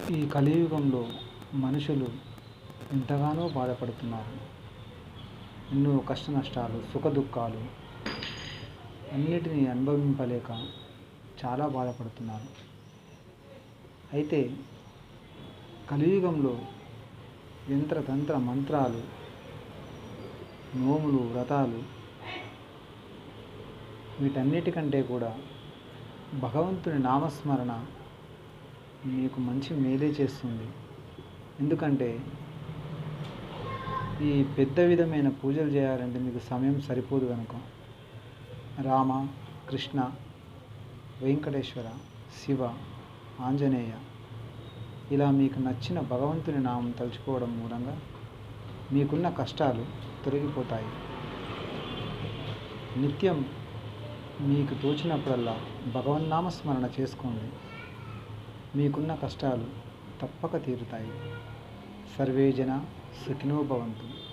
ఈ కలియుగంలో మనుషులు ఎంతగానో బాధపడుతున్నారు. ఎన్నో కష్ట నష్టాలు సుఖ దుఃఖాలు అన్నిటినీ అనుభవింపలేక చాలా బాధపడుతున్నారు. అయితే కలియుగంలో యంత్రతంత్ర మంత్రాలు నోములు వ్రతాలు వీటన్నిటికంటే కూడా భగవంతుని నామస్మరణ మీకు మంచి మేలే చేస్తుంది. ఎందుకంటే ఈ పెద్ద విధమైన పూజలు చేయాలంటే మీకు సమయం సరిపోదు కనుక రామ కృష్ణ వెంకటేశ్వర శివ ఆంజనేయ ఇలా మీకు నచ్చిన భగవంతుని నామం తలుచుకోవడం మూలంగా మీకున్న కష్టాలు తొలగిపోతాయి. నిత్యం మీకు తోచినప్పుడల్లా భగవన్నామస్మరణ చేసుకోండి. మీకున్న కష్టాలు తప్పక తీరుతాయి. సర్వే జన సుఖినో భవంతు.